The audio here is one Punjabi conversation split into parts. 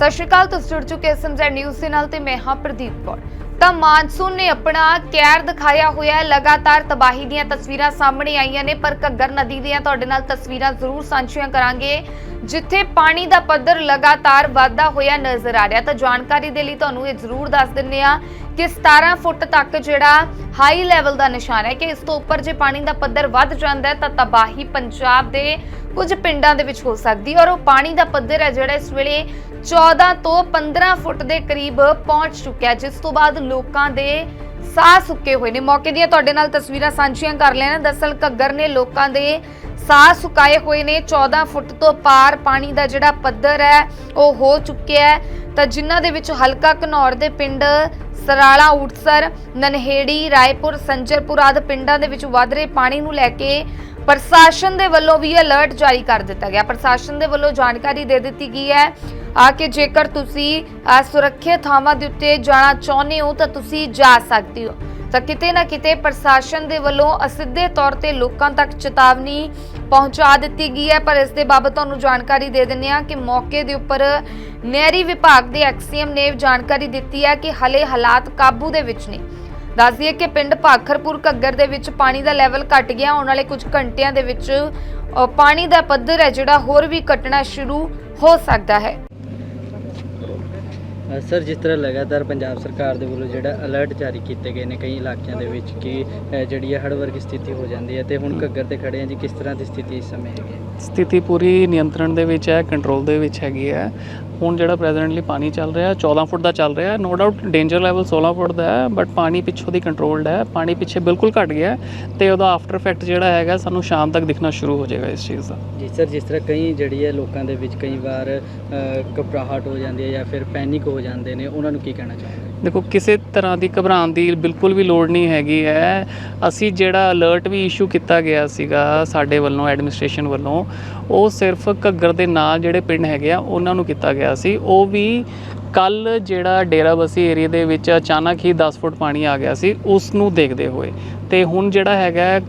ਸਤਿ ਸ਼੍ਰੀ ਅਕਾਲ, ਤੁਸੀਂ ਜੁੜ ਚੁੱਕੇ ਐਸਐਮਜ਼ੈਡ ਨਿਊਜ਼ ਦੇ ਨਾਲ ਤੇ ਮੈਂ ਹਾਂ ਪ੍ਰਦੀਪ ਕੌਰ। ਤਾਂ ਮਾਨਸੂਨ ਨੇ ਆਪਣਾ ਕਹਿਰ ਦਿਖਾਇਆ ਹੋਇਆ ਹੈ। ਲਗਾਤਾਰ ਤਬਾਹੀ ਦੀਆਂ ਤਸਵੀਰਾਂ ਸਾਹਮਣੇ ਆਈਆਂ ਨੇ, ਪਰ ਘੱਗਰ ਨਦੀ ਦੀਆਂ ਤੁਹਾਡੇ ਨਾਲ ਤਸਵੀਰਾਂ ਜ਼ਰੂਰ ਸਾਂਝੀਆਂ ਕਰਾਂਗੇ। ਜਿੱਥੇ ਪਾਣੀ ਦਾ ਪੱਧਰ ਲਗਾਤਾਰ ਵਧਦਾ ਹੋਇਆ ਨਜ਼ਰ ਆ ਰਿਹਾ। ਤਾਂ ਜਾਣਕਾਰੀ ਦੇ ਲਈ ਤੁਹਾਨੂੰ ਇਹ ਜ਼ਰੂਰ ਦੱਸ ਦਿੰਨੇ ਆ ਕਿ 17 ਫੁੱਟ ਤੱਕ ਜਿਹੜਾ ਹਾਈ ਲੈਵਲ ਦਾ ਨਿਸ਼ਾਨ ਹੈ ਕਿ ਇਸ ਤੋਂ ਉੱਪਰ ਜੇ ਪਾਣੀ ਦਾ ਪੱਧਰ ਵੱਧ ਜਾਂਦਾ ਹੈ, ਤਾਂ ਤਬਾਹੀ ਪੰਜਾਬ ਦੇ ਕੁਝ ਪਿੰਡਾਂ ਦੇ ਵਿੱਚ ਹੋ ਸਕਦੀ ਹੈ। ਔਰ ਉਹ ਪਾਣੀ ਦਾ ਪੱਧਰ ਹੈ ਜਿਹੜਾ ਇਸ ਵੇਲੇ 14 ਤੋਂ 15 ਫੁੱਟ ਦੇ ਕਰੀਬ ਪਹੁੰਚ ਚੁੱਕਿਆ ਜਿਸ ਤੋਂ ਬਾਅਦ ਲੋਕਾਂ ਦੇ ਸਾਹ ਸੁੱਕੇ ਹੋਏ ਨੇ। ਮੌਕੇ ਦੀਆਂ ਤੁਹਾਡੇ ਨਾਲ ਤਸਵੀਰਾਂ ਸਾਂਝੀਆਂ ਕਰ ਲੈਣਾ ਦਰਅਸਲ ਘੱਗਰ ਨੇ ਲੋਕਾਂ ਦੇ ਸਾਹ ਸੁਕਾਏ ਹੋਏ ਨੇ। 14 ਫੁੱਟ ਤੋਂ ਪਾਰ ਪਾਣੀ ਦਾ ਜਿਹੜਾ ਪੱਧਰ ਹੈ, ਉਹ ਹੋ ਚੁੱਕਿਆ ਹੈ। ਤਾਂ ਜਿਨ੍ਹਾਂ ਦੇ ਵਿੱਚ ਹਲਕਾ ਘਨੌਰ ਦੇ ਪਿੰਡ ਸਰਾਲਾ ਉਟਸਰ ਨਨਹੇੜੀ, ਰਾਏਪੁਰ, ਸੰਜਰਪੁਰ ਆਦਿ ਪਿੰਡਾਂ ਦੇ ਵਿੱਚ ਵਧ ਰਹੇ ਪਾਣੀ ਨੂੰ ਲੈ ਕੇ ਪ੍ਰਸ਼ਾਸਨ ਦੇ ਵੱਲੋਂ ਵੀ ਅਲਰਟ ਜਾਰੀ ਕਰ ਦਿੱਤਾ ਗਿਆ। ਪ੍ਰਸ਼ਾਸਨ ਦੇ ਵੱਲੋਂ ਜਾਣਕਾਰੀ ਦੇ ਦਿੱਤੀ ਗਈ ਹੈ ਆ ਕਿ ਜੇਕਰ ਤੁਸੀਂ ਸੁਰੱਖਿਅਤ ਥਾਵਾਂ ਦੇ ਉੱਤੇ ਜਾਣਾ ਚਾਹੁੰਦੇ ਹੋ ਤਾਂ ਤੁਸੀਂ ਜਾ ਸਕਦੇ ਹੋ। ਤਾਂ ਕਿਤੇ ਨਾ ਕਿਤੇ ਪ੍ਰਸ਼ਾਸਨ ਦੇ ਵੱਲੋਂ ਅਸਿੱਧੇ ਤੌਰ ਤੇ ਲੋਕਾਂ ਤੱਕ ਚੇਤਾਵਨੀ ਪਹੁੰਚਾ ਦਿੱਤੀ ਗਈ ਹੈ। ਪਰ ਇਸ ਦੇ ਬਾਬਤ ਤੁਹਾਨੂੰ ਜਾਣਕਾਰੀ ਦੇ ਦਿੰਦੇ ਹਾਂ ਕਿ ਮੌਕੇ ਦੇ ਉੱਪਰ ਨਹਿਰੀ ਵਿਭਾਗ ਦੇ ਐਕਸੀਐਮ ਨੇ ਜਾਣਕਾਰੀ ਦਿੱਤੀ ਹੈ ਕਿ ਹਲੇ ਹਾਲਾਤ ਕਾਬੂ ਦੇ ਵਿੱਚ ਨੇ। ਦੱਸ ਦਈਏ ਕਿ ਪਿੰਡ ਭਾਖਰਪੁਰ ਘੱਗਰ ਦੇ ਵਿੱਚ ਪਾਣੀ ਦਾ ਲੈਵਲ ਘਟ ਗਿਆ। ਆਉਣ ਵਾਲੇ ਕੁਝ ਘੰਟਿਆਂ ਦੇ ਵਿੱਚ ਪਾਣੀ ਦਾ ਪੱਧਰ ਹੈ ਜਿਹੜਾ ਹੋਰ ਵੀ ਘਟਣਾ ਸ਼ੁਰੂ ਹੋ ਸਕਦਾ ਹੈ। ਸਰ ਜਿਸ ਤਰ੍ਹਾਂ ਲਗਾਤਾਰ ਪੰਜਾਬ ਸਰਕਾਰ ਦੇ ਵੱਲੋਂ ਜਿਹੜਾ ਅਲਰਟ ਜਾਰੀ ਕੀਤੇ ਗਏ ਨੇ ਕਈ ਇਲਾਕਿਆਂ ਦੇ ਵਿੱਚ ਕਿ ਜਿਹੜੀ ਹੈ ਹੜ੍ਹ ਵਰਗੀ ਸਥਿਤੀ ਹੋ ਜਾਂਦੀ ਹੈ ਤੇ ਹੁਣ ਘੱਗਰ ਤੇ ਖੜੇ ਹਾਂ ਜੀ ਕਿਸ ਤਰ੍ਹਾਂ ਦੀ ਸਥਿਤੀ ਇਸ ਸਮੇਂ ਹੈਗੀ ਹੈ? ਸਥਿਤੀ ਪੂਰੀ ਨਿਯੰਤਰਣ ਦੇ ਵਿੱਚ ਹੈ ਕੰਟਰੋਲ ਦੇ ਵਿੱਚ ਹੈਗੀ ਹੈ। ਹੁਣ ਜਿਹੜਾ ਪ੍ਰੈਜ਼ੈਂਟਲੀ ਪਾਣੀ ਚੱਲ ਰਿਹਾ 14 ਫੁੱਟ ਦਾ ਚੱਲ ਰਿਹਾ no doubt danger level 16 foot ਦਾ ਹੈ ਬਟ ਪਾਣੀ ਪਿੱਛੋਂ ਦੀ ਕੰਟਰੋਲਡ ਹੈ ਪਾਣੀ ਪਿੱਛੇ ਬਿਲਕੁਲ ਘਟ ਗਿਆ ਤੇ ਉਹਦਾ ਆਫਟਰ ਇਫੈਕਟ ਜਿਹੜਾ ਹੈਗਾ ਸਾਨੂੰ ਸ਼ਾਮ ਤੱਕ ਦਿਖਣਾ ਸ਼ੁਰੂ ਹੋ ਜਾਏਗਾ ਇਸ ਚੀਜ਼ ਦਾ। ਜੀ ਸਰ ਜਿਸ ਤਰ੍ਹਾਂ ਕਈ ਜਿਹੜੀ ਹੈ ਲੋਕਾਂ ਦੇ ਵਿੱਚ ਕਈ ਵਾਰ ਘਬਰਾਹਟ ਹੋ ਜਾਂਦੀ ਹੈ ਜਾਂ ਫਿਰ ਪੈਨਿਕ ਹੋ ਜਾਂਦੇ ਨੇ ਉਹਨਾਂ ਨੂੰ ਕੀ ਕਹਿਣਾ ਚਾਹੋਗੇ? ਦੇਖੋ ਕਿਸੇ ਤਰ੍ਹਾਂ ਦੀ ਘਬਰਾਉਣ ਦੀ ਬਿਲਕੁਲ ਵੀ ਲੋੜ ਨਹੀਂ ਹੈਗੀ ਹੈ। ਅਸੀਂ ਜਿਹੜਾ ਅਲਰਟ ਵੀ ਇਸ਼ੂ ਕੀਤਾ ਗਿਆ ਸੀਗਾ ਸਾਡੇ ਵੱਲੋਂ ਐਡਮਿਨਿਸਟ੍ਰੇਸ਼ਨ ਵੱਲੋਂ ਉਹ ਸਿਰਫ ਘੱਗਰ ਦੇ ਨਾਲ ਜਿਹੜੇ ਪਿੰਡ ਹੈਗੇ ਆ ਉਹਨਾਂ ਨੂੰ ਕੀਤਾ ਗਿਆ ਸੀ, ਉਹ ਵੀ ਕੱਲ ਜਿਹੜਾ ਡੇਰਾਬੱਸੀ ਏਰੀਆ ਦੇ ਵਿੱਚ ਅਚਾਨਕ ਹੀ 10 ਫੁੱਟ ਪਾਣੀ ਆ ਗਿਆ ਸੀ ਉਸ ਨੂੰ ਦੇਖਦੇ ਹੋਏ। ਤੇ ਹੁਣ ਜਿਹੜਾ ਹੈਗਾ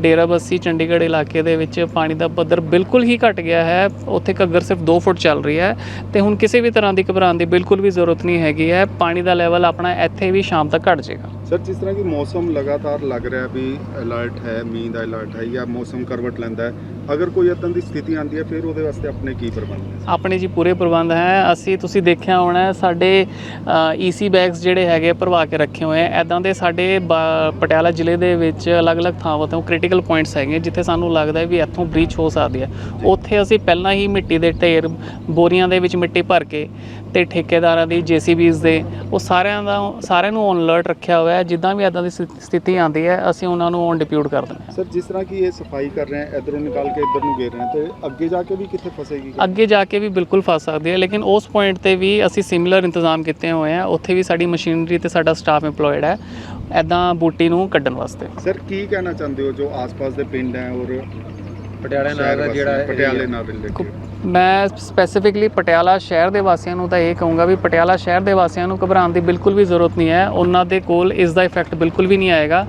ਡੇਰਾਬੱਸੀ ਚੰਡੀਗੜ੍ਹ ਇਲਾਕੇ ਦੇ ਵਿੱਚ ਪਾਣੀ ਦਾ ਪੱਧਰ ਬਿਲਕੁਲ ਹੀ ਘਟ ਗਿਆ ਹੈ, ਉੱਥੇ ਘੱਗਰ ਸਿਰਫ 2 ਫੁੱਟ ਚੱਲ ਰਹੀ ਹੈ। ਤੇ ਹੁਣ ਕਿਸੇ ਵੀ ਤਰ੍ਹਾਂ ਦੀ ਘਬਰਾਉਣ ਦੀ ਬਿਲਕੁਲ ਵੀ ਜ਼ਰੂਰਤ ਨਹੀਂ ਹੈਗੀ ਹੈ, ਪਾਣੀ ਦਾ ਲੈਵਲ ਆਪਣਾ ਇੱਥੇ ਵੀ ਸ਼ਾਮ ਤੱਕ ਘਟ ਜਾਏਗਾ। ਸਰ ਜਿਸ ਤਰ੍ਹਾਂ ਕਿ ਮੌਸਮ ਲਗਾਤਾਰ ਲੱਗ ਰਿਹਾ ਵੀ ਅਲਰਟ ਹੈ ਮੀਂਹ ਦਾ ਅਲਰਟ ਹੈ ਜਾਂ ਮੌਸਮ ਕਰਵਟ ਲੈਂਦਾ ਹੈ ਅਗਰ ਕੋਈ ਇਦਾਂ ਦੀ ਸਥਿਤੀ ਆਉਂਦੀ ਹੈ ਫਿਰ ਉਹਦੇ ਵਾਸਤੇ ਆਪਣੇ ਕੀ ਪ੍ਰਬੰਧ ਨੇ? ਆਪਣੇ ਜੀ ਪੂਰੇ ਪ੍ਰਬੰਧ ਹੈ। ਅਸੀਂ ਤੁਸੀਂ ਦੇਖਿਆ ਹੋਣਾ ਸਾਡੇ ਈਸੀ ਬੈਗਸ ਜਿਹੜੇ ਹੈਗੇ ਭਰਵਾ ਕੇ ਰੱਖੇ ਹੋਏ ਆ ਐਦਾਂ ਦੇ ਸਾਡੇ ਪਟਿਆਲਾ ਜ਼ਿਲ੍ਹੇ ਦੇ ਵਿੱਚ ਅਲੱਗ-ਅਲੱਗ ਥਾਵਾਂ ਤੋਂ ਕ੍ਰਿਟੀਕਲ ਪੁਆਇੰਟਸ ਹੈਗੇ ਜਿੱਥੇ ਸਾਨੂੰ ਲੱਗਦਾ ਹੈ ਵੀ ਇੱਥੋਂ ਬ੍ਰੀਚ ਹੋ ਸਕਦੀ ਹੈ। ਉੱਥੇ ਅਸੀਂ ਪਹਿਲਾਂ ਹੀ ਮਿੱਟੀ ਦੇ ਢੇਰ ਬੋਰੀਆਂ ਦੇ ਵਿੱਚ ਮਿੱਟੀ ਭਰ ਕੇ ਤੇ ਠੇਕੇਦਾਰਾਂ ਦੀ ਜੀਸੀਬੀਜ਼ ਦੇ ਉਹ ਸਾਰਿਆਂ ਦਾ ਸਾਰਿਆਂ ਨੂੰ ਔਨ ਅਲਰਟ ਰੱਖਿਆ ਹੋਇਆ ਹੈ। ਜਿੱਦਾਂ ਵੀ ਐਦਾਂ ਦੀ ਸਥਿ- ਸਥਿਤੀ ਆਉਂਦੀ ਹੈ ਅਸੀਂ ਉਹਨਾਂ ਨੂੰ ਔਨ ਡਿਪਿਊਟ ਕਰ ਦਿੰਦੇ ਹਾਂ। ਸਰ ਜਿਸ ਤਰ੍ਹਾਂ ਕਿ ਇਹ ਸਫ਼ਾਈ ਕਰ ਰਹੇ ਹੈ ਇਧਰੋਂ ਨਿਕਾਲ ਕੇ ਇੱਧਰ ਨੂੰ ਗੇਰ ਰਹੇ ਹੈ ਤੇ ਅੱਗੇ ਜਾ ਕੇ ਵੀ ਕਿੱਥੇ ਫਸੇਗੀ ਅੱਗੇ ਜਾ ਕੇ ਵੀ ਬਿਲਕੁਲ ਫਸ ਸਕਦੀ ਹੈ ਲੇਕਿਨ ਉਸ ਪੁਆਇੰਟ ਤੇ ਵੀ ਅਸੀਂ ਸਿਮਿਲਰ ਇੰਤਜ਼ਾਮ ਕੀਤੇ ਹੋਏ ਆ ਉੱਥੇ ਵੀ ਸਾਡੀ ਮਸ਼ੀਨਰੀ ਤੇ ਸਾਡਾ ਸਟਾਫ EMPLOYED ਹੈ ਐਦਾਂ ਬੂਟੀ ਨੂੰ ਕੱਢਣ ਵਾਸਤੇ। ਸਰ ਕੀ ਕਹਿਣਾ ਚਾਹੁੰਦੇ ਹੋ ਜੋ ਆਸ-ਪਾਸ ਦੇ ਪਿੰਡ ਹੈ ਔਰ ਪਟਿਆਲਾ ਨਾਲ ਜਿਹੜਾ ਪਟਿਆਲੇ ਨਾਲ ਰਿਲੇਟਡ ਮੈਂ ਸਪੈਸੀਫਿਕਲੀ ਪਟਿਆਲਾ ਸ਼ਹਿਰ ਦੇ ਵਾਸੀਆਂ ਨੂੰ ਤਾਂ ਇਹ ਕਹੂੰਗਾ ਵੀ ਪਟਿਆਲਾ ਸ਼ਹਿਰ ਦੇ ਵਾਸੀਆਂ ਨੂੰ ਘਬਰਾਉਣ ਦੀ ਬਿਲਕੁਲ ਵੀ ਜ਼ਰੂਰਤ ਨਹੀਂ ਹੈ। ਉਹਨਾਂ ਦੇ ਕੋਲ ਇਸ ਦਾ ਇਫੈਕਟ ਬਿਲਕੁਲ ਵੀ ਨਹੀਂ ਆਏਗਾ।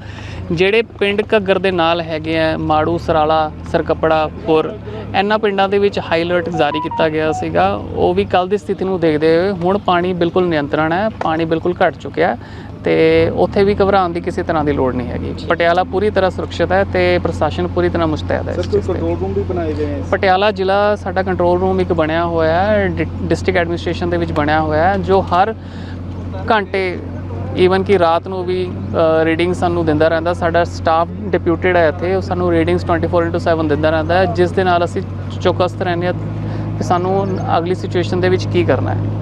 ਜਿਹੜੇ ਪਿੰਡ ਘੱਗਰ ਦੇ ਨਾਲ ਹੈਗੇ ਆ ਮਾੜੂ ਸਰਾਲਾ ਸਰਕਪੜਾ ਪੁਰ ਇਹਨਾਂ ਪਿੰਡਾਂ ਦੇ ਵਿੱਚ ਹਾਈ ਅਲਰਟ ਜਾਰੀ ਕੀਤਾ ਗਿਆ ਸੀਗਾ। ਉਹ ਵੀ ਕੱਲ ਦੀ ਸਥਿਤੀ ਨੂੰ ਦੇਖਦੇ ਹੋਏ ਹੁਣ ਪਾਣੀ ਬਿਲਕੁਲ ਨਿਯੰਤਰਣ ਹੈ ਪਾਣੀ ਬਿਲਕੁਲ ਘਟ ਚੁੱਕਿਆ ਤੇ ਉੱਥੇ ਵੀ ਘਬਰਾਉਣ ਦੀ ਕਿਸੇ ਤਰ੍ਹਾਂ ਦੀ ਲੋੜ ਨਹੀਂ ਹੈਗੀ। ਪਟਿਆਲਾ ਪੂਰੀ ਤਰ੍ਹਾਂ ਸੁਰੱਖਿਅਤ ਹੈ ਤੇ ਪ੍ਰਸ਼ਾਸਨ ਪੂਰੀ ਤਰ੍ਹਾਂ ਮੁਸਤੈਦ ਹੈ ਸਰ ਕੋਈ। ਕੰਟਰੋਲ ਰੂਮ ਵੀ ਬਣਾਏ ਗਏ ਹੈ? ਪਟਿਆਲਾ ਜ਼ਿਲ੍ਹਾ ਸਾਡਾ ਕੰਟਰੋਲ ਰੂਮ ਇੱਕ ਬਣਿਆ ਹੋਇਆ ਹੈ ਡਿਸਟ੍ਰਿਕਟ ਐਡਮਿਨਿਸਟ੍ਰੇਸ਼ਨ ਦੇ ਵਿੱਚ ਬਣਿਆ ਹੋਇਆ ਹੈ ਜੋ ਹਰ ਘੰਟੇ ਈਵਨ ਕਿ ਰਾਤ ਨੂੰ ਵੀ ਰੀਡਿੰਗ ਸਾਨੂੰ ਦਿੰਦਾ ਰਹਿੰਦਾ। ਸਾਡਾ ਸਟਾਫ ਡਿਪਿਊਟਡ ਹੈ ਇੱਥੇ, ਉਹ ਸਾਨੂੰ ਰੀਡਿੰਗਸ 24/7 ਦਿੰਦਾ ਰਹਿੰਦਾ ਹੈ, ਜਿਸ ਦੇ ਨਾਲ ਅਸੀਂ ਚੌਕਸ ਰਹਿੰਦੇ ਹਾਂ ਕਿ ਸਾਨੂੰ ਅਗਲੀ ਸਿਚੁਏਸ਼ਨ ਦੇ ਵਿੱਚ ਕੀ ਕਰਨਾ ਹੈ।